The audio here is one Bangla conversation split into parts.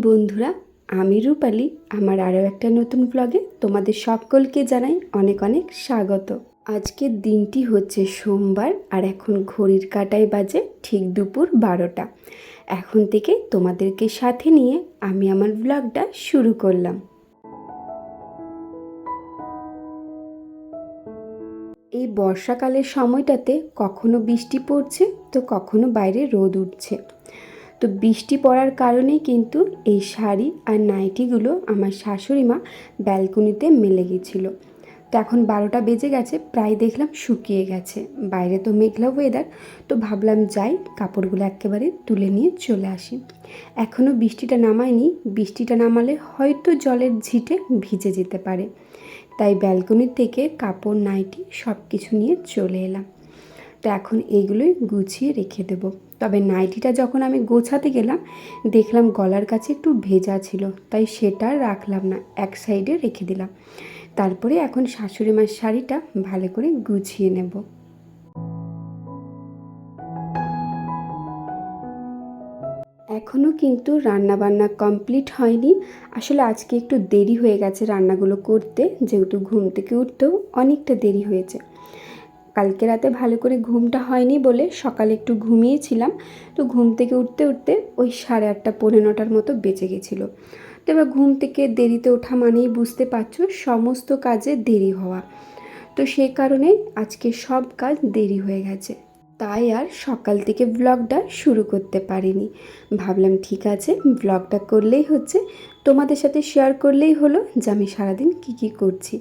বন্ধুরা। আমি রূপালি। আমার আরও একটা নতুন ব্লগে তোমাদের সকলকে জানাই অনেক অনেক স্বাগত। আজকের দিনটি হচ্ছে সোমবার আর এখন ঘড়ির কাটায় বাজে ঠিক দুপুর বারোটা। এখন থেকে তোমাদেরকে সাথে নিয়ে আমি আমার ব্লগটা শুরু করলাম। এই বর্ষাকালের সময়টাতে কখনো বৃষ্টি পড়ছে, তো কখনো বাইরে রোদ উঠছে। তো বৃষ্টি পড়ার কারণেই কিন্তু এই শাড়ি আর নাইটিগুলো আমার শাশুড়ি মা ব্যালকনিতে মেলে গেছিল। তো এখন বারোটা বেজে গেছে, প্রায় দেখলাম শুকিয়ে গেছে। বাইরে তো মেঘলা ওয়েদার তো ভাবলাম যাই, কাপড়গুলো একেবারে তুলে নিয়ে চলে আসি। এখনও বৃষ্টিটা নামায়নি, বৃষ্টিটা নামালে হয়তো জলের ঝিটে ভিজে যেতে পারে। তাই ব্যালকনি থেকে কাপড়, নাইটি সব কিছু নিয়ে চলে এলাম। তো এখন এইগুলোই গুছিয়ে রেখে দেবো। তবে নাইটিটা যখন আমি গোছাতে গেলাম, দেখলাম গলার কাছে একটু ভেজা ছিল, তাই সেটা রাখলাম না, এক সাইডে রেখে দিলাম। তারপরে এখন শাশুড়ি মার শাড়িটা ভালো করে গুছিয়ে নেব। এখনও কিন্তু রান্নাবান্না কমপ্লিট হয়নি। আসলে আজকে একটু দেরি হয়ে গেছে রান্নাগুলো করতে, যেহেতু ঘুম থেকে উঠতেও অনেকটা দেরি হয়েছে। কালকে রাতে ভালো করে ঘুমটা হয়নি বলে সকালে একটু ঘুমিয়েছিলাম। তো ঘুম থেকে উঠতে উঠতে ওই সাড়ে আটটা, পৌনে নটার মতো বেঁচে গেছিল। তো এবার ঘুম থেকে দেরিতে ওঠা মানেই বুঝতে পারছ সমস্ত কাজে দেরি হওয়া। তো সেই কারণে আজকে সব কাজ দেরি হয়ে গেছে। তাই আর সকাল থেকে ব্লগটা শুরু করতে পারিনি। ভাবলাম ঠিক আছে ব্লগটা করলেই হচ্ছে। তোমাদের সাথে শেয়ার করলেই হলো যে আমি সারাদিন কী কী করছি।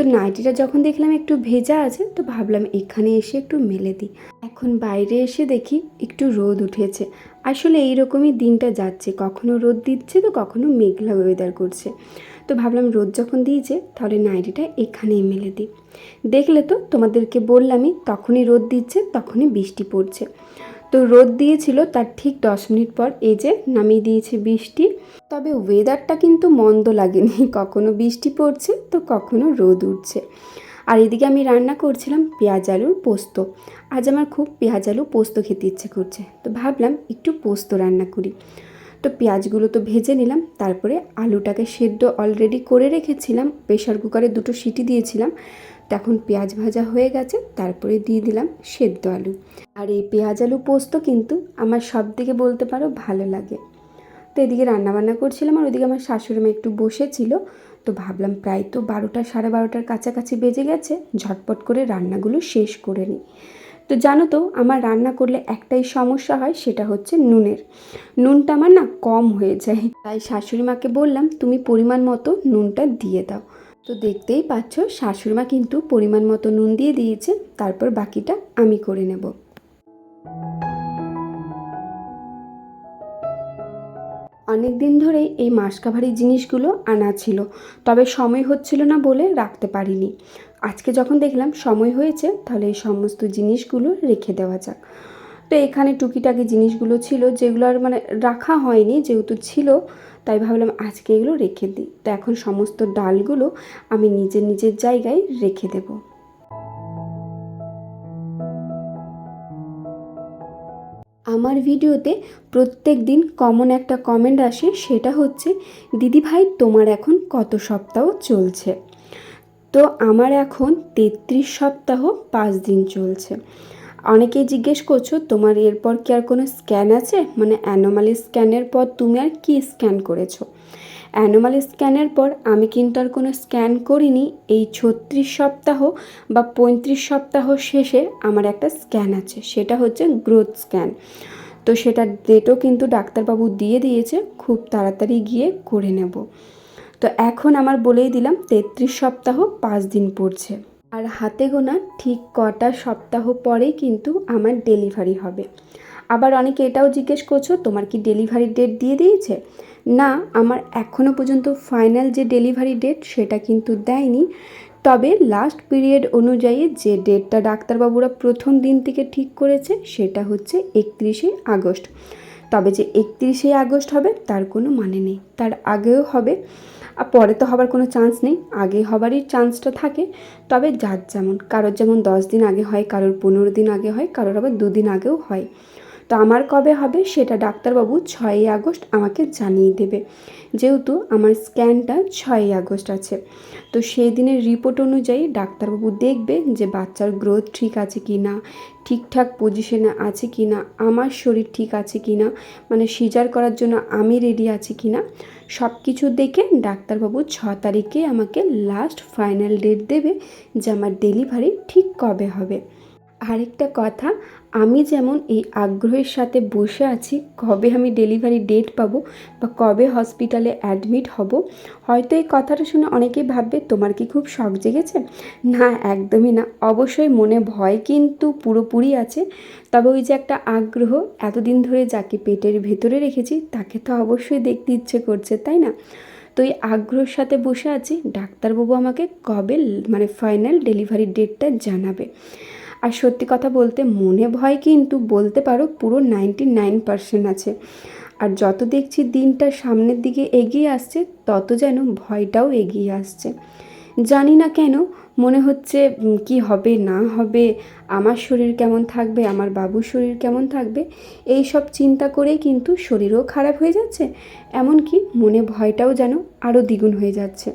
তো নাইটিটা যখন দেখলাম একটু ভেজা আছে, তো ভাবলাম এখানে এসে একটু মেলে দিই। এখন বাইরে এসে দেখি একটু রোদ উঠেছে। আসলে এইরকমই দিনটা যাচ্ছে। কখনো রোদ দিচ্ছে তো কখনো মেঘলা ওয়েদার করছে। তো ভাবলাম রোদ যখন দিয়েছে, তাহলে নাইটিটা এখানেই মেলে দিই। দেখলে তো তোমাদেরকে বললামই, তখনই রোদ দিচ্ছে, তখনই বৃষ্টি পড়ছে। তো রোদ দিয়েছিল তার ঠিক দশ মিনিট পর। এই যে নামিয়ে দিয়েছে বৃষ্টি। তবে ওয়েদারটা কিন্তু মন্দ লাগেনি। কখনো বৃষ্টি পড়ছে, তো কখনো রোদ উঠছে। আর এদিকে আমি রান্না করছিলাম পেঁয়াজ আলুর পোস্ত। আজ আমার খুব পেঁয়াজ আলু পোস্ত খেতে ইচ্ছে করছে। তো ভাবলাম একটু পোস্ত রান্না করি। তো পেঁয়াজগুলো তো ভেজে নিলাম, তারপরে আলুটাকে সেদ্ধ অলরেডি করে রেখেছিলাম। প্রেশার কুকারে দুটো সিটি দিয়েছিলাম। তখন পেঁয়াজ ভাজা হয়ে গেছে, তারপরে দিয়ে দিলাম সেদ্ধ আলু। আর এই পেঁয়াজ আলু পোস্ত কিন্তু আমার সব দিকে বলতে পারো ভালো লাগে। তো এদিকে রান্নাবান্না করছিলাম আর ওইদিকে আমার শাশুড়ি মা একটু বসেছিল। তো ভাবলাম প্রায় তো বারোটা, সাড়ে বারোটার কাছাকাছি বেজে গেছে, ঝটপট করে রান্নাগুলো শেষ করে নিই। তো জানো তো, আমার রান্না করলে একটাই সমস্যা হয়, সেটা হচ্ছে নুনের। নুনটা আমার না কম হয়ে যায়। তাই শাশুড়ি মাকে বললাম, তুমি পরিমাণ মতো নুনটা দিয়ে দাও। তো দেখতেই পাচ্ছ শাশুড়ি মা কিন্তু পরিমাণ মতো নুন দিয়ে দিয়েছে, তারপর বাকিটা আমি করে নেব। অনেক দিন ধরেই এই মাসকাভারি জিনিসগুলো আনা ছিল, তবে সময় হচ্ছিল না বলে রাখতে পারিনি। আজকে যখন দেখলাম সময় হয়েছে, তাহলে এই সমস্ত জিনিসগুলো রেখে দেওয়া যাক। তো এখানে টুকিটাকি জিনিসগুলো ছিল, যেগুলো আর মানে রাখা হয়নি যেহেতু ছিল, তাই ভাবলাম আজকে এগুলো রেখে দিই। তো এখন সমস্ত ডালগুলো আমি নিজের নিজের জায়গায় রেখে দেবো। আমার ভিডিওতে প্রত্যেক দিন কমন একটা কমেন্ট আসে, সেটা হচ্ছে, দিদি ভাই, তোমার এখন কত সপ্তাহ চলছে? তো আমার এখন তেত্রিশ সপ্তাহ পাঁচ দিন চলছে। অনেকেই জিজ্ঞেস করছ, তোমার এরপর কি আর কোনো স্ক্যান আছে? মানে অ্যানোমালি স্ক্যানের পর তুমি আর কি স্ক্যান করেছ? অ্যানোমালি স্ক্যানের পর আমি কিন্তু আর কোনো স্ক্যান করিনি। এই ছত্রিশ সপ্তাহ বা পঁয়ত্রিশ সপ্তাহ শেষে আমার একটা স্ক্যান আছে। সেটা হচ্ছে গ্রোথ স্ক্যান তো সেটার ডেটও কিন্তু ডাক্তারবাবু দিয়ে দিয়েছে। খুব তাড়াতাড়ি গিয়ে করে নেব। তো এখন আমার বলেই দিলাম, তেত্রিশ সপ্তাহ পাঁচ দিন পড়ছে। আর হাতে গোনা ঠিক কটা সপ্তাহ পরেই কিন্তু আমার ডেলিভারি হবে। আবার অনেকে এটাও জিজ্ঞেস করছ, তোমার কি ডেলিভারি ডেট দিয়ে দিয়েছে? না, আমার এখনও পর্যন্ত ফাইনাল যে ডেলিভারি ডেট সেটা কিন্তু দেয়নি। তবে লাস্ট পিরিয়ড অনুযায়ী যে ডেটটা ডাক্তারবাবুরা প্রথম দিন থেকে ঠিক করেছে সেটা হচ্ছে একত্রিশে আগস্ট। তবে যে একত্রিশে আগস্ট হবে তার কোনো মানে নেই। তার আগেও হবে। আর পরে তো হবার কোনো চান্স নেই। আগে হবারই চান্সটা থাকে। তবে যার যেমন, কারোর যেমন দশ দিন আগে হয়, কারোর পনেরো দিন আগে হয়, কারোর আবার দুদিন আগেও হয়। তো আমার কবে হবে সেটা ডাক্তারবাবু ছয়ই আগস্ট আমাকে জানিয়ে দেবে। যেহেতু আমার স্ক্যানটা ছয়ই আগস্ট আছে। তো সেই দিনের রিপোর্ট অনুযায়ী ডাক্তারবাবু দেখবে যে বাচ্চার গ্রোথ ঠিক আছে কি না ঠিকঠাক পজিশনে আছে কি না আমার শরীর ঠিক আছে কি না মানে সিজার করার জন্য আমি রেডি আছি কি না সব কিছু দেখে ডাক্তারবাবু ছ তারিখে আমাকে লাস্ট ফাইনাল ডেট দেবে যে আমার ডেলিভারি ঠিক কবে হবে। আরেকটা কথা আমি যেমন এই আগ্রহের সাথে বসে আছি, কবে আমি ডেলিভারি ডেট পাবো বা কবে হসপিটালে অ্যাডমিট হব, হয়তো এই কথাটা শুনে অনেকেই ভাববে, তোমার কি খুব শখ জেগেছে? না, একদমই না। অবশ্যই মনে ভয় কিন্তু পুরোপুরি আছে। তবে ওই যে একটা আগ্রহ, এতদিন ধরে যাকে পেটের ভেতরে রেখেছি, তাকে তো অবশ্যই দেখতে ইচ্ছে করছে, তাই না? তো এই আগ্রহের সাথে বসে আছি, ডাক্তারবাবু আমাকে কবে মানে ফাইনাল ডেলিভারি ডেটটা জানাবে। আর সত্যি কথা বলতে মনে ভয় কিন্তু বলতে পারো পুরো নাইনটি নাইন পার্সেন্ট আছে। আর যত দেখছি দিনটা সামনের দিকে এগিয়ে আসছে, তত যেন ভয়টাও এগিয়ে আসছে। জানি না কেন, মনে হচ্ছে কি হবে, না হবে, আমার শরীর কেমন থাকবে, আমার বাবুর শরীর কেমন থাকবে, এই সব চিন্তা করেই কিন্তু শরীরও খারাপ হয়ে যাচ্ছে, এমনকি মনে ভয়টাও যেন আরও দ্বিগুণ হয়ে যাচ্ছে।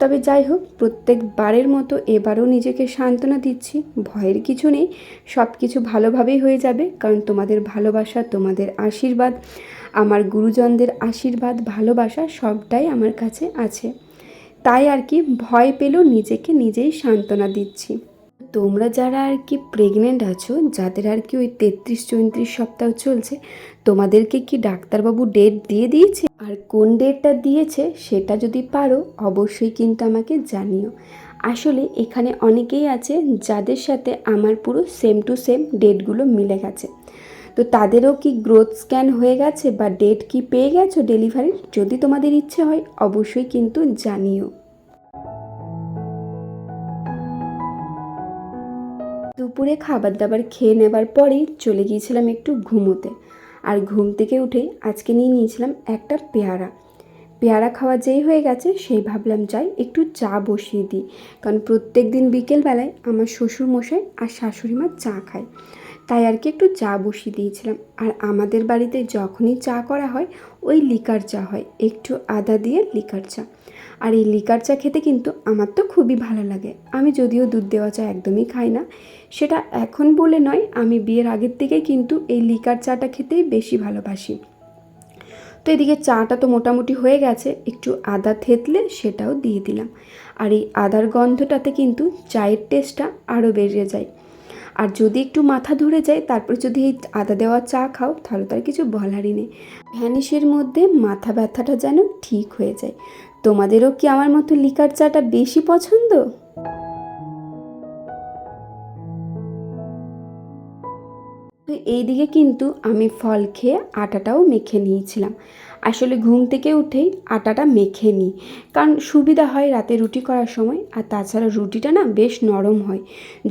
তবে যাই হোক, প্রত্যেকবারের মতো এবারও নিজেকে সান্ত্বনা দিচ্ছি। ভয়ের কিছু নেই সব কিছু ভালোভাবেই হয়ে যাবে, কারণ তোমাদের ভালোবাসা, তোমাদের আশীর্বাদ, আমার গুরুজনদের আশীর্বাদ, ভালোবাসা সবটাই আমার কাছে আছে। তাই আর কি, ভয় পেলেও নিজেকে নিজেই সান্ত্বনা দিচ্ছি। তোমরা যারা আর কি প্রেগনেন্ট আছো, যাদের আর কি ওই তেত্রিশ চৌত্রিশ সপ্তাহ চলছে, তোমাদেরকে কি ডাক্তারবাবু ডেট দিয়ে দিয়েছে? আর কোন ডেটটা দিয়েছে সেটা যদি পারো, অবশ্যই কিন্তু আমাকে জানিও। আসলে এখানে অনেকেই আছে যাদের সাথে আমার পুরো সেম টু সেম ডেটগুলো মিলে গেছে। তো তাদেরও কি গ্রোথ স্ক্যান হয়ে গেছে বা ডেট কি পেয়ে গেছো ডেলিভারির যদি তোমাদের ইচ্ছে হয়, অবশ্যই কিন্তু জানিও। দুপুরে খাবার দাবার খেয়ে নেবার পরেই চলে গিয়েছিলাম একটু ঘুমোতে। আর ঘুম থেকে উঠেই আজকে নিয়ে নিয়েছিলাম একটা পেয়ারা। পেয়ারা খাওয়া যেই হয়ে গেছে, সেই ভাবলাম, যাই, একটু চা বসিয়ে দিই। কারণ প্রত্যেক দিন বিকেলবেলায় আমার শ্বশুর মশাই আর শাশুড়ি মা চা খায়। তাই আর কি একটু চা বসিয়ে দিয়েছিলাম। আর আমাদের বাড়িতে যখনই চা করা হয়, ওই লিকার চা হয়। একটু আদা দিয়ে লিকার চা। আর এই লিকার চা খেতে কিন্তু আমার তো খুবই ভালো লাগে। আমি যদিও দুধ দেওয়া চা একদমই খাই না, সেটা এখন বলে নয়, আমি বিয়ের আগের থেকেই কিন্তু এই লিকার চাটা খেতেই বেশি ভালোবাসি। তো এদিকে চাটা তো মোটামুটি হয়ে গেছে, একটু আদা থেতলে সেটাও দিয়ে দিলাম। আর এই আদার গন্ধটাতে কিন্তু চায়ের টেস্টটা আরও বেড়ে যায়। আর যদি একটু মাথা ধরে যায়, তারপর যদি এই আদা দেওয়া চা খাও, তাহলে তার কিছু বলারই নেই। ভ্যানিশের মধ্যে মাথা ব্যথাটা যেন ঠিক হয়ে যায়। তোমাদেরও কি আমার মতো লিকার চাটা বেশি পছন্দ? এইদিকে কিন্তু আমি ফল খেয়ে আটাটাও মেখে নিয়েছিলাম। আসলে ঘুম থেকে উঠেই আটাটা মেখে নিই, কারণ সুবিধা হয় রাতে রুটি করার সময়, আর তাছাড়া রুটিটা না বেশ নরম হয়।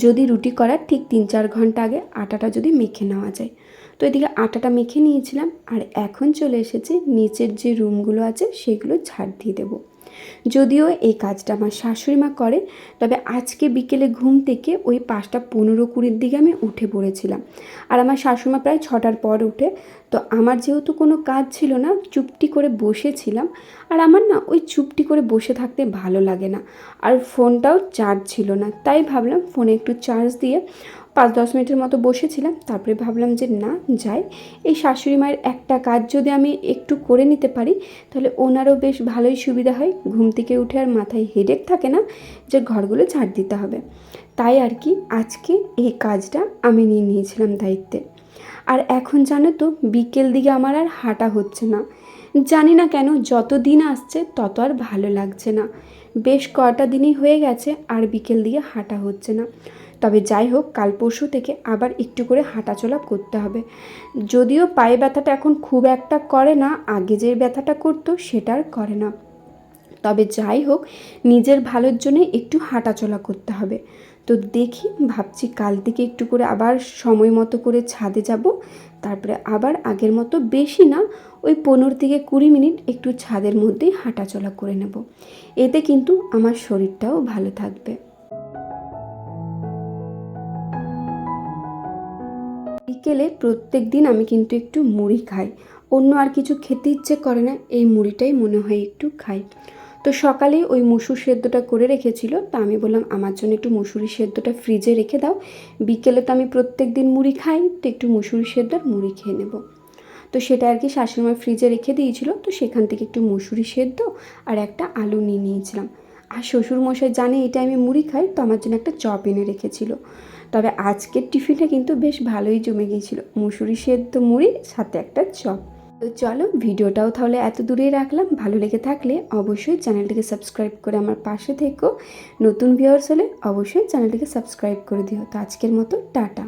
যদি রুটি করার ঠিক তিন চার ঘণ্টা আগে আটাটা যদি মেখে নেওয়া যায়। তো এদিকে আটাটা মেখে নিয়েছিলাম আর এখন চলে এসেছে নিচের যে রুমগুলো আছে সেগুলো ঝাড় দিয়ে দেবো। যদিও এই কাজটা আমার শাশুড়ি মা করে, তবে আজকে বিকেলে ঘুম থেকে ওই পাঁচটা পনেরো কুড়ির দিকে আমি উঠে পড়েছিলাম। আর আমার শাশুড়িমা প্রায় ছটার পর উঠে, তো আমার যেহেতু কোনো কাজ ছিল না, চুপটি করে বসেছিলাম। আর আমার না ওই চুপটি করে বসে থাকতে ভালো লাগে না। আর ফোনটাও চার্জ ছিল না, তাই ভাবলাম ফোনে একটু চার্জ দিয়ে পাঁচ দশ মিনিটের মতো বসেছিলাম, তারপরে ভাবলাম যে না, যাই। এই শাশুড়ি মায়ের একটা কাজ যদি আমি একটু করে নিতে পারি, তাহলে ওনারও বেশ ভালোই সুবিধা হয়। ঘুম থেকে উঠে আর মাথায় হেডেক থাকে না, যে ঘরগুলো ছাড় দিতে হবে। তাই আর কি, আজকে এই কাজটা আমি নিয়ে নিয়েছিলাম দায়িত্বে। আর এখন জানো তো, বিকেল দিকে আমার আর হাঁটা হচ্ছে না। জানি না কেন, যত দিন আসছে, তত আর ভালো লাগছে না। বেশ কটা দিনই হয়ে গেছে, আর বিকেল দিকে হাঁটা হচ্ছে না। তবে যাই হোক, কাল পরশু থেকে আবার একটু করে হাঁটাচলা করতে হবে। যদিও পায়ে ব্যথাটা এখন খুব একটা করে না, আগে যে ব্যথাটা করতো সেটা আর করে না। তবে যাই হোক, নিজের ভালোর জন্য একটু হাঁটাচলা করতে হবে। তো দেখি, ভাবছি কাল থেকে একটু করে আবার সময় মতো করে ছাদে যাব। তারপরে আবার আগের মতো বেশি না, ওই পনেরো থেকে কুড়ি মিনিট একটু ছাদের মধ্যেই হাঁটাচলা করে নেব। এতে কিন্তু আমার শরীরটাও ভালো থাকবে। বিকেলে প্রত্যেক দিন আমি কিন্তু একটু মুড়ি খাই। অন্য আর কিছু খেতে ইচ্ছে করে না, এই মুড়িটাই মনে হয় একটু খাই। তো সকালেই ওই মুসুর সেদ্ধটা করে রেখেছিল, তা আমি বললাম, আমার জন্য একটু মুসুরি সেদ্ধটা ফ্রিজে রেখে দাও। বিকেলে তো আমি প্রত্যেক দিন মুড়ি খাই, তো একটু মুসুরি সেদ্ধ আর মুড়ি খেয়ে নেব। তো সেটা আর কি শাশুড়িমা ফ্রিজে রেখে দিয়েছিল, তো সেখান থেকে একটু মুসুরি সেদ্ধ আর একটা আলু নিয়ে নিয়েছিলাম। আর শ্বশুরমশাই জানে এটা আমি মুড়ি খাই তো আমার জন্য একটা চপ এনে রেখেছিল। তবে আজকের টিফিনটা কিন্তু বেশ ভালোই জমে গিয়েছিল। মুসুরি সেদ্ধ মুড়ি, সাথে একটা চপ। তো চলো, ভিডিওটাও তাহলে এত দূরেই রাখলাম। ভালো লেগে থাকলে অবশ্যই চ্যানেলটিকে সাবস্ক্রাইব করে আমার পাশে থেকো। নতুন ভিউয়ার্স হলে অবশ্যই চ্যানেলটিকে সাবস্ক্রাইব করে দিও। তো আজকের মতো, টাটা।